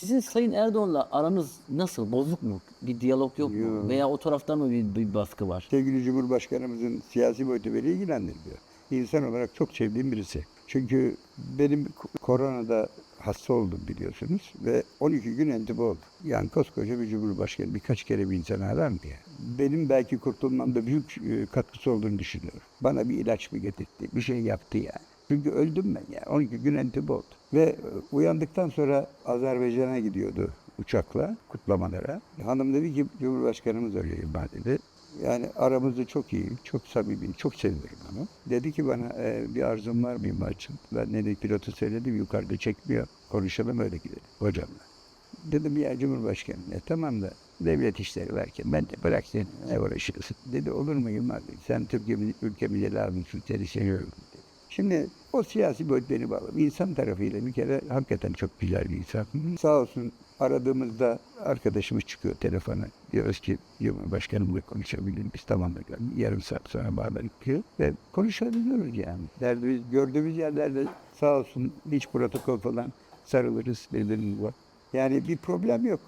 Sizin Sayın Erdoğan'la aranız nasıl? Bozuk mu? Bir diyalog yok mu? Yok. Veya o taraftan mı bir, bir baskı var? Sevgili Cumhurbaşkanımızın siyasi boyutu beni ilgilendirmiyor. İnsan olarak çok sevdiğim birisi. Çünkü benim ko- koronada hasta oldum biliyorsunuz ve 12 gün entübe oldum. Yani koskoca bir cumhurbaşkanı birkaç kere bir insan arar mı ya? Benim belki kurtulmamda büyük e, katkısı olduğunu düşünüyorum. Bana bir ilaç mı getirdi, bir şey yaptı yani. Çünkü öldüm ben ya. 12 gün entübe oldum. Ve e, uyandıktan sonra Azerbaycan'a gidiyordu uçakla kutlamalara. Hanım dedi ki Cumhurbaşkanımız arıyor İlhan dedi. Yani aramızda çok iyi, çok samimi, çok seviyorum onu. Dedi ki bana e, bir arzum var mı maçın? Ben dedi pilotu söyledim yukarıda çekmiyor. Konuşalım öyle gidelim hocamla. Dedim ya Cumhurbaşkanı e, tamam da devlet işleri varken ben de bırak seni ne uğraşıyorsun. Dedi olur mu Yılmaz. Sen Türkiye ülkemize lazımsın seni seviyorum dedi. Şimdi o siyasi boyut beni bağlı. İnsan tarafıyla bir kere hakikaten çok güzel bir insan. Sağ olsun aradığımızda arkadaşımız çıkıyor telefona. Diyoruz ki Cumhurbaşkanımla konuşabilir miyiz? Tamam da yarım saat sonra bağlanıyor ve konuşabiliyoruz yani. Derdimiz, gördüğümüz yerlerde sağ olsun hiç protokol falan sarılırız birbirimize. Yani bir problem yok.